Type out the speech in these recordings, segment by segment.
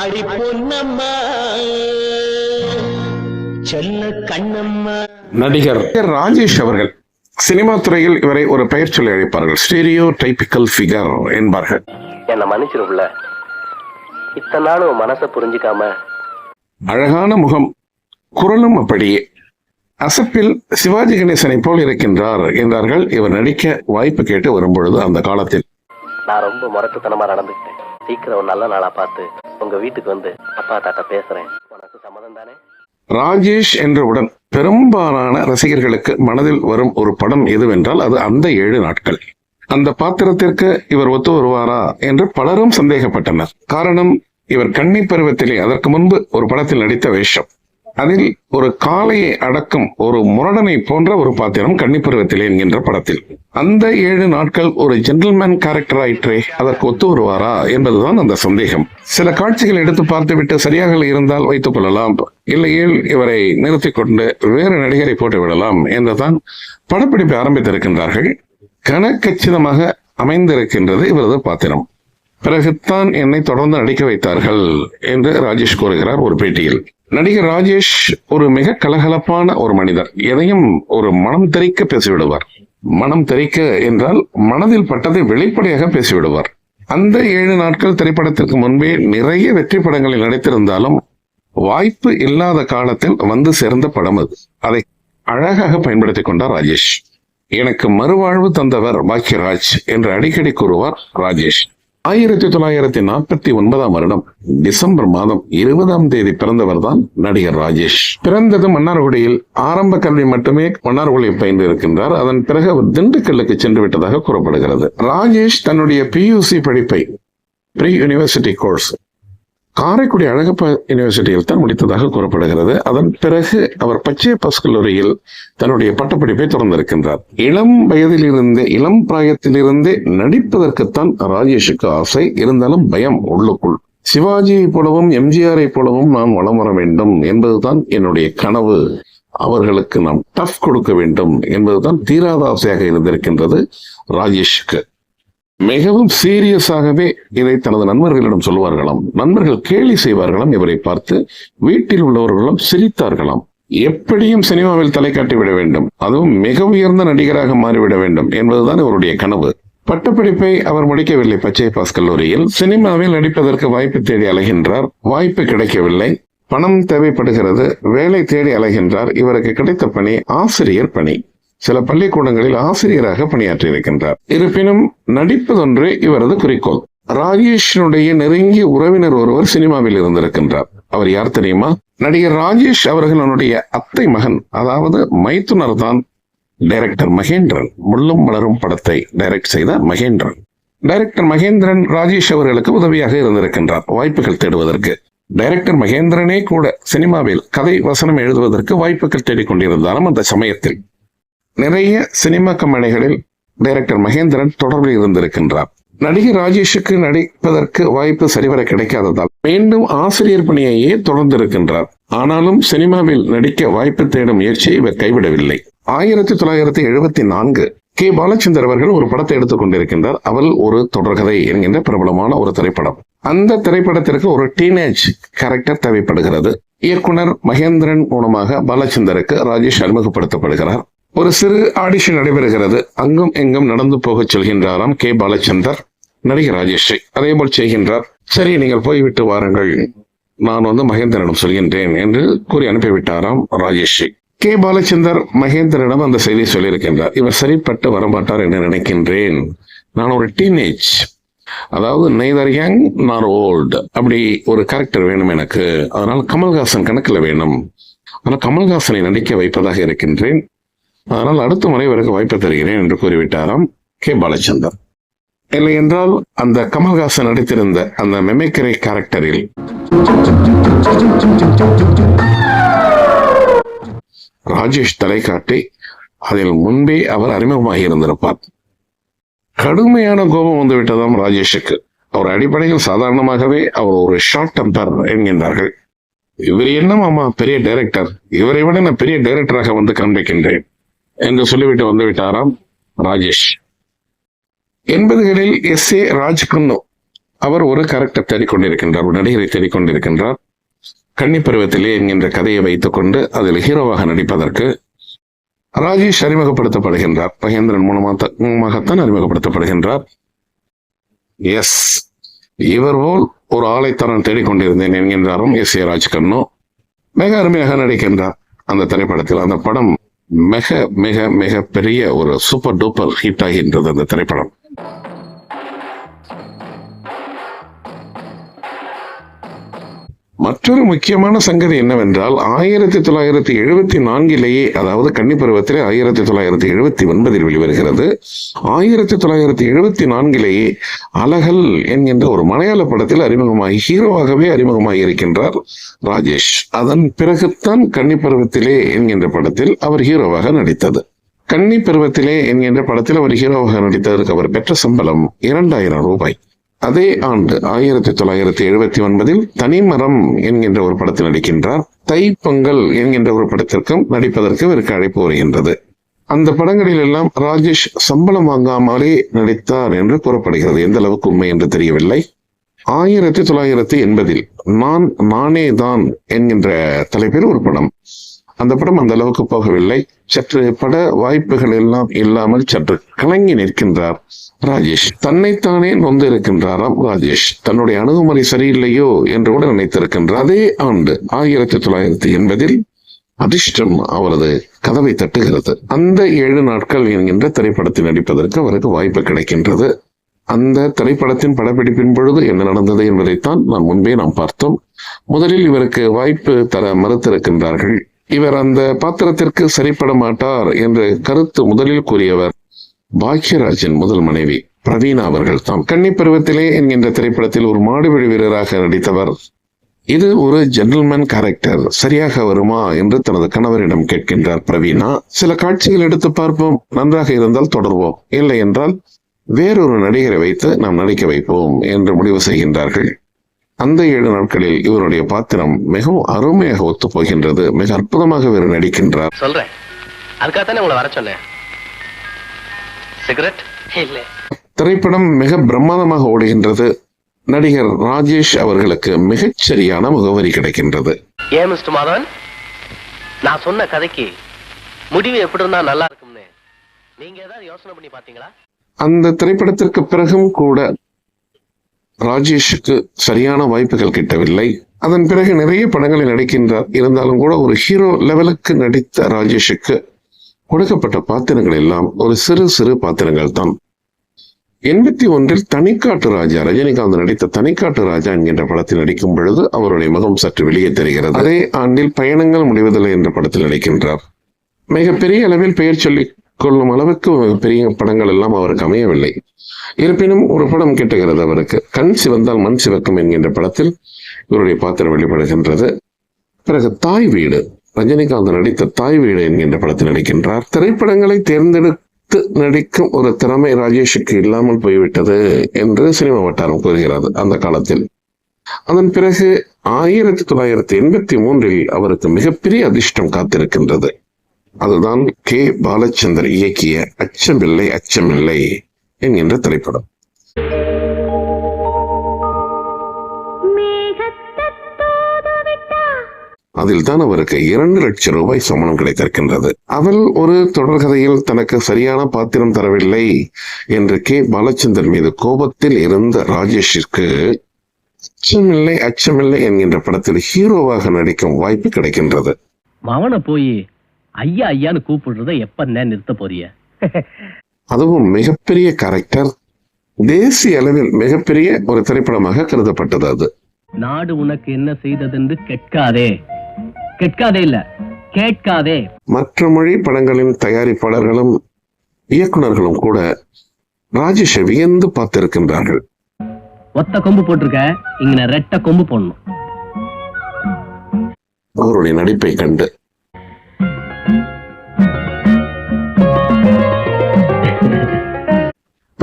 அடி பொன்னம்மா செல்ல கண்ணம்மா. நடிகர் ராஜேஷ் அவர்கள் சினிமா துறையில் இவரை ஒரு பெயர் சொல்லி அழைப்பார்கள். ஸ்டீரியோ டைபிக்கல் ஃபிகர் என்பார்கள். என்னை மன்னிச்சிருப்புல இத்தனை நாள் உன் மனசை புரிஞ்சுக்காம. அழகான முகம் குரலும் அப்படியே. அசப்பில் சிவாஜி கணேசனை போல் இருக்கின்றார் என்றார்கள். இவர் நடிக்க வாய்ப்பு கேட்டு வரும்பொழுது அந்த காலத்தில். நான் ரொம்ப முரட்டுத்தனமா நடந்துக்கிட்டேன். சீக்கிரம் ஒரு நல்ல நாளா பார்த்து உங்க வீட்டுக்கு வந்து அப்பா தாத்தா பேசுறேன். உனக்கு சம்மதம் தானே? ராஜேஷ் என்றவுடன் பெரும்பாலான ரசிகர்களுக்கு மனதில் வரும் ஒரு படம் எதுவென்றால் அது அந்த ஏழு நாட்கள். அந்த பாத்திரத்திற்கு இவர் ஒத்து வருவாரா என்று பலரும் சந்தேகப்பட்டனர். காரணம் இவர் கன்னி பருவத்திலே அதற்கு முன்பு ஒரு படத்தில் நடித்த வேஷம். அதில் ஒரு காளையை அடக்கும் ஒரு முரடனை போன்ற ஒரு பாத்திரம் கன்னி பருவத்திலே என்கின்ற படத்தில். அந்த ஏழு நாட்கள் ஒரு ஜென்டில்மேன் கேரக்டர் ஆயிற்றே அதற்கு ஒத்து வருவாரா என்பதுதான் அந்த சந்தேகம். சில காட்சிகள் எடுத்து பார்த்துவிட்டு சரியாக இருந்தால் வைத்துக் கொள்ளலாம். இல்லையேல் இவரை நிறுத்திக் கொண்டு வேறு நடிகரை போட்டு விடலாம் என்றுதான் படப்பிடிப்பை ஆரம்பித்திருக்கின்றார்கள். கனக்கச்சிதமாக அமைந்திருக்கின்றது இவரது பாத்திரம். பிறகுத்தான் என்னை தொடர்ந்து நடிக்க வைத்தார்கள் என்று ராஜேஷ் கூறுகிறார் ஒரு பேட்டியில். நடிகர் ராஜேஷ் ஒரு மிக கலகலப்பான ஒரு மனிதர். எதையும் ஒரு மனம் தெறிக்க பேசிவிடுவார். மனம் தெரிக்க என்றால் மனதில் பட்டதை வெளிப்படையாக பேசிவிடுவார். அந்த ஏழு நாட்கள் திரைப்படத்திற்கு முன்பே நிறைய வெற்றி படங்களில் நடித்திருந்தாலும் வாய்ப்பு இல்லாத காலத்தில் வந்து சேர்ந்த படம் அது. அதை அழகாக பயன்படுத்தி கொண்டார் ராஜேஷ். எனக்கு மறுவாழ்வு தந்தவர் பாக்யராஜ் என்று அடிக்கடி கூறுவார் ராஜேஷ். ஆயிரத்தி தொள்ளாயிரத்தி நாற்பத்தி ஒன்பதாம் வருடம் டிசம்பர் மாதம் இருபதாம் தேதி பிறந்தவர் தான் நடிகர் ராஜேஷ். பிறந்தது மன்னார்குடியில் ஆரம்ப கல்வி மட்டுமே மன்னார்குடியில் பயின்று இருக்கின்றார் அதன் பிறகு அவர் திண்டுக்கல்லுக்கு சென்று விட்டதாக கூறப்படுகிறது. ராஜேஷ் தன்னுடைய பியூசி படிப்பை pre university course Karaikudi Alagappa யூனிவர்சிட்டியில் தான் முடித்ததாக கூறப்படுகிறது. அதன் பிறகு அவர் பச்சையப்பாஸ் கல்லூரியில் தன்னுடைய பட்டப்படிப்பை தொடர்ந்திருக்கின்றார் இளம் வயதிலிருந்தே இளம் பிராயத்திலிருந்தே நடிப்பதற்குத்தான் ராஜேஷுக்கு ஆசை. இருந்தாலும் பயம் உள்ளுக்குள். சிவாஜியை போலவும் எம்ஜிஆரை போலவும் நான் வளம் வர வேண்டும் என்பதுதான் என்னுடைய கனவு. அவர்களுக்கு நாம் டஃப் கொடுக்க வேண்டும் என்பதுதான் தீராத ஆசையாக இருந்திருக்கின்றது ராஜேஷுக்கு. மிகவும் சீரியஸாகவே இதை தனது நண்பர்களிடம் சொல்வார்களாம் நண்பர்கள் கேலி செய்வார்களாம். இவரை பார்த்து வீட்டில் உள்ளவர்களும் சிரித்தார்களாம். எப்படியும் சினிமாவில் தலை காட்டி விட வேண்டும். அதுவும் மிக உயர்ந்த நடிகராக மாறிவிட வேண்டும் என்பதுதான் இவருடைய கனவு. பட்டப்படிப்பை அவர் முடிக்கவில்லை. பச்சை பாஸ் கல்லூரியில் சினிமாவில் நடிப்பதற்கு வாய்ப்பு தேடி அலைகின்றார். வாய்ப்பு கிடைக்கவில்லை. பணம் தேவைப்படுகிறது. வேலை தேடி அலைகின்றார். இவருக்கு கிடைத்த பணி ஆசிரியர் பணி. சில பள்ளிக்கூடங்களில் ஆசிரியராக பணியாற்றி இருக்கின்றார். இருப்பினும் நடிப்பதொன்று இவரது குறிக்கோள். ராஜேஷனுடைய நெருங்கிய உறவினர் ஒருவர் சினிமாவில் இருந்திருக்கின்றார். அவர் யார் தெரியுமா? நடிகர் ராஜேஷ் அவர்களுடைய அத்தை மகன் அதாவது மைத்துனர் தான் டைரக்டர் மகேந்திரன். முள்ளும் மலரும் படத்தை டைரக்ட் செய்த மகேந்திரன். டைரக்டர் மகேந்திரன் ராஜேஷ் அவர்களுக்கு உதவியாக இருந்திருக்கின்றார் வாய்ப்புகள் தேடுவதற்கு. டைரக்டர் மகேந்திரனே கூட சினிமாவில் கதை வசனம் எழுதுவதற்கு வாய்ப்புகள் தேடிக் கொண்டிருந்தாலும் அந்த சமயத்தில் நிறைய சினிமா கம்பெனிகளில் டைரக்டர் மகேந்திரன் தொடர்பில் இருந்திருக்கின்றார். நடிகர் ராஜேஷுக்கு நடிப்பதற்கு வாய்ப்பு சரிவர கிடைக்காததால் மீண்டும் ஆசிரியர் பணியையே தொடர்ந்திருக்கின்றார். ஆனாலும் சினிமாவில் நடிக்க வாய்ப்பு தேடும் முயற்சியை இவர் கைவிடவில்லை. ஆயிரத்தி தொள்ளாயிரத்தி எழுபத்தி நான்கு கே பாலச்சந்தர் அவர்கள் ஒரு படத்தை எடுத்துக் கொண்டிருக்கின்றார். அவள் ஒரு தொடர்கதை என்கின்ற பிரபலமான ஒரு திரைப்படம். அந்த திரைப்படத்திற்கு ஒரு டீனேஜ் கேரக்டர் தேவைப்படுகிறது. இயக்குனர் மகேந்திரன் மூலமாக பாலச்சந்தருக்கு ராஜேஷ் அறிமுகப்படுத்தப்படுகிறார். ஒரு சிறு ஆடிஷன் நடைபெறுகிறது. அங்கும் எங்கும் நடந்து போகச் சொல்கின்றாராம் கே. பாலச்சந்தர் நடிகர் ராஜேஷை. அதே போல் செய்கின்றார். சரி நீங்கள் போய்விட்டு வாருங்கள். நான் வந்து மகேந்திரனிடம் சொல்கின்றேன் என்று கூறி அனுப்பிவிட்டாராம் ராஜேஷை. கே. பாலச்சந்தர் மகேந்திரனிடம் அந்த செய்தியை சொல்லியிருக்கின்றார். இவர் சரிப்பட்டு வரமாட்டார் என்று நினைக்கின்றேன். நான் ஒரு டீனேஜ் அதாவது நெய்தர் யங் நார் ஓல்டு அப்படி ஒரு கேரக்டர் வேணும் எனக்கு. அதனால் கமல்ஹாசன் கணக்கில் வேணும். ஆனால் கமல்ஹாசனை நடிக்க வைப்பதாக இருக்கின்றேன். அதனால் அடுத்த முறை இவருக்கு வாய்ப்பு தருகிறேன் என்று கூறிவிட்டாராம் கே. பாலச்சந்தர். இல்லை என்றால் அந்த கமல்ஹாசன் நடித்திருந்த அந்த மெமிக்கரை கேரக்டரில் ராஜேஷ் தலை காட்டி அதில் முன்பே அவர் அறிமுகமாகி இருந்திருப்பார். கடுமையான கோபம் வந்து விட்டதாம் ராஜேஷுக்கு. அவர் அடிப்படையில் சாதாரணமாகவே அவர் ஒரு ஷார்ட் டெம்பர் என்கின்றார்கள். இவர் என்ன மாமா பெரிய டைரக்டர் இவரை விட நான் பெரிய டைரக்டராக வந்து காண்பிக்கின்றேன். என்று சொல்லிவிட்டு வந்துவிட்டாராம் ராஜேஷ். எண்பதுகளில் எஸ் ஏ ராஜ்குன்னு அவர் ஒரு கேரக்டர் தேடிக்கொண்டிருக்கின்றார் ஒரு நடிகரை தேடிக்கொண்டிருக்கின்றார். கன்னி பருவத்திலே என்கின்ற கதையை வைத்துக் கொண்டு அதில் ஹீரோவாக நடிப்பதற்கு ராஜேஷ் அறிமுகப்படுத்தப்படுகின்றார். மகேந்திரன் மூலமாகத்தான் அறிமுகப்படுத்தப்படுகின்றார். எஸ் இவர் போல் ஒரு ஆலைத்தரன் நான் தேடிக்கொண்டிருந்தேன் என்கின்றாரும் எஸ் ஏ ராஜ்கண்ணு மிக அருமையாக நடிக்கின்றார் அந்த திரைப்படத்தில். அந்த படம் மிக மிக மிக பெரிய ஒரு சூப்பர் டூப்பர் ஹிட் ஆகின்றது அந்த திரைப்படம். மற்றொரு முக்கியமான சங்கதி என்னவென்றால் ஆயிரத்தி தொள்ளாயிரத்தி எழுபத்தி நான்கிலேயே அதாவது கன்னி பருவத்திலே ஆயிரத்தி தொள்ளாயிரத்தி எழுபத்தி ஒன்பதில் வெளிவருகிறது. ஆயிரத்தி தொள்ளாயிரத்தி எழுபத்தி நான்கிலேயே அலகல் என்கின்ற ஒரு மலையாள படத்தில் அறிமுகமாகி ஹீரோவாகவே அறிமுகமாகி இருக்கின்றார் ராஜேஷ். அதன் பிறகுத்தான் கன்னி பருவத்திலே என்கின்ற படத்தில் அவர் ஹீரோவாக நடித்தது. கன்னி பருவத்திலே என்கின்ற படத்தில் அவர் ஹீரோவாக நடித்ததற்கு அவர் பெற்ற சம்பளம் இரண்டாயிரம் ரூபாய். அதே ஆண்டு ஆயிரத்தி தொள்ளாயிரத்தி எழுபத்தி ஒன்பதில் தனிமரம் என்கின்ற ஒரு படத்தில் நடிக்கின்றார். தைப்பொங்கல் என்கின்ற ஒரு படத்திற்கும் நடிப்பதற்கும் இவருக்கு அழைப்பு வருகின்றது. அந்த படங்களில் எல்லாம் ராஜேஷ் சம்பளம் வாங்காமலே நடித்தார் என்று கூறப்படுகிறது. எந்த அளவுக்கு உண்மை என்று தெரியவில்லை. ஆயிரத்தி தொள்ளாயிரத்தி எண்பதில் நான் நானே தான் என்கின்ற தலைப்பில் ஒரு படம். அந்த படம் அந்த அளவுக்கு போகவில்லை. சற்று பட வாய்ப்புகள் எல்லாம் இல்லாமல் சற்று கலங்கி நிற்கின்றார் ராஜேஷ். தன்னைத்தானே நொந்து இருக்கின்றாராம் ராஜேஷ். தன்னுடைய அணுகுமுறை சரியில்லையோ என்று கூட நினைத்திருக்கின்றார். அதே ஆண்டு ஆயிரத்தி தொள்ளாயிரத்தி எண்பதில் அதிர்ஷ்டம் அவரது கதவை தட்டுகிறது. அந்த ஏழு நாட்கள் என்கின்ற திரைப்படத்தில் நடிப்பதற்கு அவருக்கு வாய்ப்பு கிடைக்கின்றது. அந்த திரைப்படத்தின் படப்பிடிப்பின் பொழுது என்ன நடந்தது என்பதைத்தான் நான் முன்பே நாம் பார்த்தோம். முதலில் இவருக்கு வாய்ப்பு தர மறுத்திருக்கின்றார்கள். இவர் அந்த பாத்திரத்திற்கு சரிப்பட மாட்டார் என்று கருத்து முதலில் கூறியவர் பாக்யராஜின் முதல் மனைவி பிரவீனா அவர்கள் தாம் கன்னி பருவத்திலே என்கின்ற திரைப்படத்தில் ஒரு மாடுபிடி வீரராக நடித்தவர். இது ஒரு ஜென்டில்மேன் கேரக்டர் சரியாக வருமா என்று தனது கணவரிடம் கேட்கின்றார் பிரவீனா சில காட்சிகள் எடுத்து பார்ப்போம். நன்றாக இருந்தால் தொடர்வோம். இல்லை என்றால் வேறொரு நடிகரை வைத்து நாம் நடிக்க வைப்போம் என்று முடிவு செய்கின்றார்கள். அந்த ஏழு நாட்களில் இவருடைய பாத்திரம் மிகவும் அருமையாக ஒத்து போகின்றது மிக அற்புதமாக இவர் நடிக்கின்றார். சொல்றேன். அதுக்காகத்தானே உங்களை வர சொன்னேன். சிகரெட் இல்ல. திரைப்படம் மிக பிரம்மாதமாக ஓடுகின்றது. நடிகர் ராஜேஷ் அவர்களுக்கு மிகச் சரியான முகவரி கிடைக்கின்றது. ஏன் மிஸ்டர் மாதவன்? நான் சொன்ன கதைக்கு முடிவு எப்படி இருந்தா நல்லா இருக்கும்னு. நீங்க ஏதாவது யோசனை பண்ணி பாத்தீங்களா அந்த திரைப்படத்திற்கு பிறகும் கூட ராஜேஷுக்கு சரியான வாய்ப்புகள் கிட்டவில்லை. அதன் பிறகு நிறைய படங்களில் நடிக்கின்றார். இருந்தாலும் கூட ஒரு ஹீரோ லெவலுக்கு நடித்த ராஜேஷுக்கு கொடுக்கப்பட்ட பாத்திரங்கள் எல்லாம் ஒரு சிறு சிறு பாத்திரங்கள் தான். எண்பத்தி ஒன்றில் தனிக்காட்டு ராஜா ரஜினிகாந்த் நடித்த தனிக்காட்டு ராஜா என்கின்ற படத்தில் நடிக்கும் பொழுது அவருடைய முகம் சற்று வெளியே தெரிகிறது. அதே ஆண்டில் பயணங்கள் முடிவதில்லை என்ற படத்தில் நடிக்கின்றார். மிகப்பெரிய அளவில் பெயர் சொல்லி கொள்ளும் அளவுக்கு பெரிய படங்கள் எல்லாம் அவருக்கு அமையவில்லை. இருப்பினும் ஒரு படம் கிட்டுகிறது அவருக்கு. கண் சிவந்தால் மண் சிவக்கும் என்கின்ற படத்தில் இவருடைய பாத்திரம் வெளிப்படுகின்றது. பிறகு தாய் வீடு. ரஜினிகாந்த் நடித்த தாய் வீடு என்கின்ற படத்தில் நடிக்கின்றார். திரைப்படங்களை தேர்ந்தெடுத்து நடிக்கும் ஒரு திறமை ராஜேஷுக்கு இல்லாமல் போய்விட்டது என்று சினிமா வட்டாரம் கூறுகிறது அந்த காலத்தில். அதன் பிறகு ஆயிரத்தி தொள்ளாயிரத்தி எண்பத்தி மூன்றில் அவருக்கு மிகப்பெரிய அதிர்ஷ்டம் காத்திருக்கின்றது. அதுதான் கே. பாலச்சந்தர் இயக்கிய அச்சமில்லை அச்சமில்லை என்கின்ற திரைப்படம். அதில் தான் அவருக்கு இரண்டு லட்சம் ரூபாய் சம்பளம் கிடைத்திருக்கின்றது. அவள் ஒரு தொடர்கதையில் தனக்கு சரியான பாத்திரம் தரவில்லை என்று கே. பாலச்சந்தர் மீது கோபத்தில் இருந்த ராஜேஷிற்கு அச்சமில்லை அச்சமில்லை என்கின்ற படத்தில் ஹீரோவாக நடிக்கும் வாய்ப்பு கிடைக்கின்றது. மவனை போய் ஐயா ஐயான்னு கூப்பிடுறத எப்ப நிறுத்த போறிய? அதுவும் மிகப்பெரிய கேரக்டர் தேசிய அளவில் மிகப்பெரிய ஒரு திரைப்படமாக கருதப்பட்டது அது. நாடு உனக்கு என்ன செய்ததென்று கேட்காதே. கேட்காதே இல்ல கேட்காதே. மற்ற மொழி படங்களின் தயாரிப்பாளர்களும் இயக்குனர்களும் கூட ராஜேஷை வியந்து பார்த்திருக்கின்றார்கள். ஒத்த கொம்பு போட்டிருக்க இங்க ரெட்ட கொம்பு போடணும். அவருடைய நடிப்பை கண்டு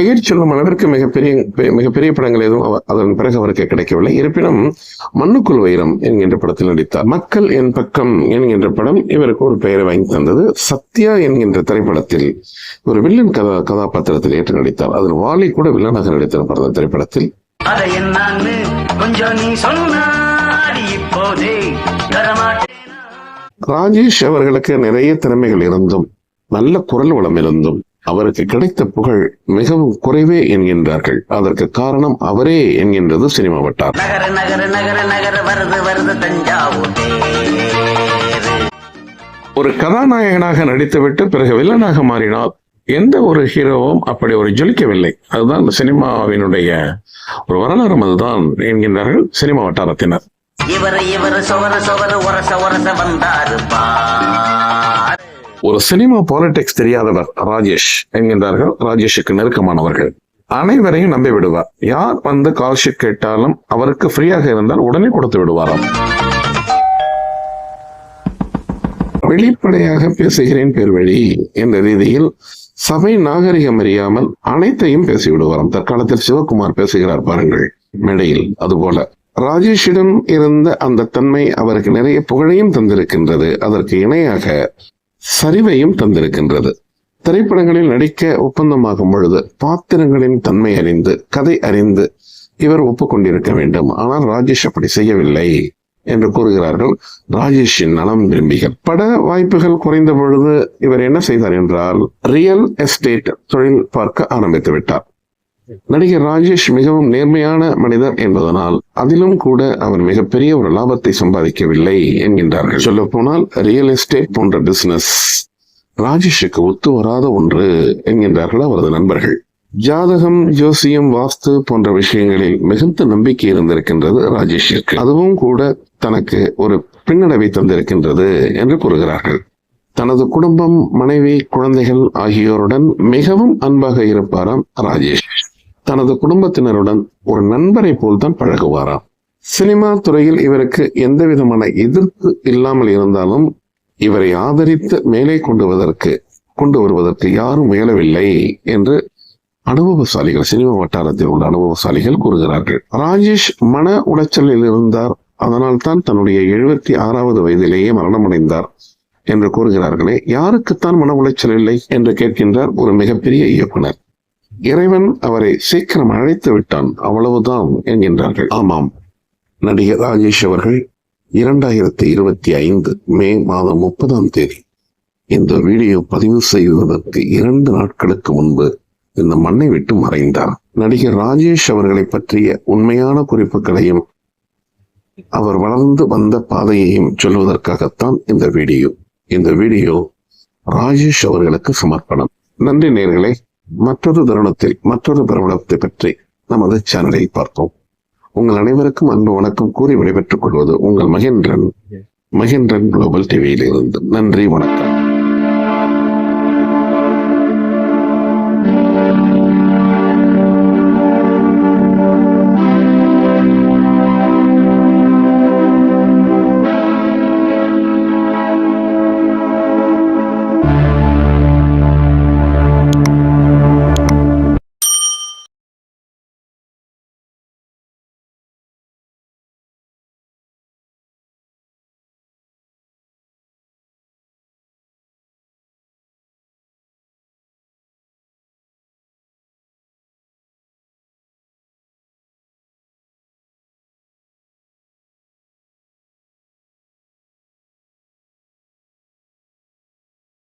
பெயர் சொல்லும் அளவிற்கு மிகப்பெரிய மிகப்பெரிய படங்கள் எதுவும் அதன் பிறகு அவருக்கு கிடைக்கவில்லை. இருப்பினும் மண்ணுக்குள் வைரம் என்கின்ற படத்தில் நடித்தார். மக்கள் என் பக்கம் என்கின்ற படம் இவருக்கு ஒரு பெயரை வாங்கி தந்தது. சத்யா என்கின்ற திரைப்படத்தில் ஒரு வில்லன் கதா கதாபாத்திரத்தில் ஏற்று நடித்தார். அதில் வாலி கூட வில்லனாக நடித்திருப்பார் அந்த திரைப்படத்தில். ராஜேஷ் அவர்களுக்கு நிறைய திறமைகள் இருந்தும் நல்ல குரல் வளம் இருந்தும் அவருக்கு கிடைத்த புகழ் மிகவும் குறைவே என்கின்றார்கள். அதற்கு காரணம் அவரே என்கின்றது சினிமா வட்டார். ஒரு கதாநாயகனாக நடித்துவிட்டு பிறகு வில்லனாக மாறினால் எந்த ஒரு ஹீரோவும் அப்படி ஒரு ஜொலிக்கவில்லை. அதுதான் இந்த சினிமாவினுடைய ஒரு வரலாறு அதுதான் என்கின்றார்கள் சினிமா வட்டாரத்தினர். இவரு இவரு சொவர சொவர உரச உரச வந்தாரு பாரு ஒரு சினிமா பாலிடிக்ஸ் தெரியாதவர் ராஜேஷ் என்கின்றார்கள். ராஜேஷுக்கு நெருக்கமானவர்கள். அனைவரையும் நம்பி விடுவார். யார் வந்து கால்ஷீட் கேட்டாலும் அவருக்கு ஃப்ரீயாக இருந்தால் உடனே கொடுத்து விடுவாராம். வெளிப்படையாக பேசுகிறேன் பேர்வழி என்ற ரீதியில் சபை நாகரிகம் அறியாமல் அனைத்தையும் பேசிவிடுவாராம் தற்காலத்தில் சிவகுமார் பேசுகிறார் பாருங்கள் மேடையில் அதுபோல. ராஜேஷிடம் இருந்த அந்த தன்மை அவருக்கு நிறைய புகழையும் தந்திருக்கின்றது. அதற்கு இணையாக சரிவையும் தந்திருக்கின்றது. திரைப்படங்களில் நடிக்க ஒப்பந்தமாகும் பொழுது பாத்திரங்களின் தன்மை அறிந்து கதை அறிந்து இவர் ஒப்புக்கொண்டிருக்க வேண்டும். ஆனால் ராஜேஷ் அப்படி செய்யவில்லை என்று கூறுகிறார்கள் ராஜேஷின் நலம் விரும்பிகள். பட வாய்ப்புகள் குறைந்த பொழுது இவர் என்ன செய்தார் என்றால் ரியல் எஸ்டேட் தொழில் பார்க்க ஆரம்பித்து விட்டார். நடிகர் ராஜேஷ் மிகவும் நேர்மையான மனிதர் என்பதனால் அதிலும் கூட அவர் மிகப்பெரிய ஒரு லாபத்தை சம்பாதிக்கவில்லை என்கின்றார்கள். சொல்ல போனால் ரியல் எஸ்டேட் போன்ற பிசினஸ் ராஜேஷுக்கு ஒத்து வராத ஒன்று என்கின்றார்கள் அவரது நண்பர்கள். ஜாதகம் ஜோசியம் வாஸ்து போன்ற விஷயங்களில் மிகுந்த நம்பிக்கை இருந்திருக்கின்றது ராஜேஷிற்கு. அதுவும் கூட தனக்கு ஒரு பின்னடைவை தந்திருக்கின்றது என்று கூறுகிறார்கள். தனது குடும்பம் மனைவி குழந்தைகள் ஆகியோருடன் மிகவும் அன்பாக இருப்பாராம் ராஜேஷ். தனது குடும்பத்தினருடன் ஒரு நண்பரை போல்தான் பழகுவாராம். சினிமா துறையில் இவருக்கு எந்த விதமான எதிர்ப்பு இல்லாமல் இருந்தாலும் இவரை ஆதரித்து மேலே கொண்டு வருவதற்கு கொண்டு வருவதற்கு யாரும் முயலவில்லை என்று அனுபவசாலிகள் சினிமா வட்டாரத்தில் உள்ள அனுபவசாலிகள் கூறுகிறார்கள். ராஜேஷ் மன உளைச்சலில் இருந்தார். அதனால் தான் தன்னுடைய எழுபத்தி ஆறாவது வயதிலேயே மரணமடைந்தார் என்று கூறுகிறார்களே யாருக்குத்தான் மன உளைச்சல் இல்லை என்று கேட்கின்றார் ஒரு மிகப்பெரிய இயக்குனர். இறைவன் அவரை சீக்கிரம் அழைத்து விட்டான். அவ்வளவுதான் என்கின்றார்கள். ஆமாம். நடிகர் ராஜேஷ் அவர்கள் இரண்டாயிரத்தி இருபத்தி ஐந்து மே மாதம் முப்பதாம் தேதி இந்த வீடியோ பதிவு செய்வதற்கு இரண்டு நாட்களுக்கு முன்பு இந்த மண்ணை விட்டு மறைந்தார். நடிகர் ராஜேஷ் அவர்களை பற்றிய உண்மையான குறிப்புகளையும் அவர் வளர்ந்து வந்த பாதையையும் சொல்வதற்காகத்தான் இந்த வீடியோ. இந்த வீடியோ ராஜேஷ் அவர்களுக்கு சமர்ப்பணம். நன்றி நேர்களே. மற்றொரு தருணத்தில் மற்றொரு பிரபலத்தை பற்றி நமது சேனலில் பார்ப்போம். உங்கள் அனைவருக்கும் அன்பு வணக்கம் கூறி விடைபெற்றுக் கொள்வது உங்கள் மகேந்திரன் மகேந்திரன் குளோபல் டிவியில் இருந்து நன்றி வணக்கம்.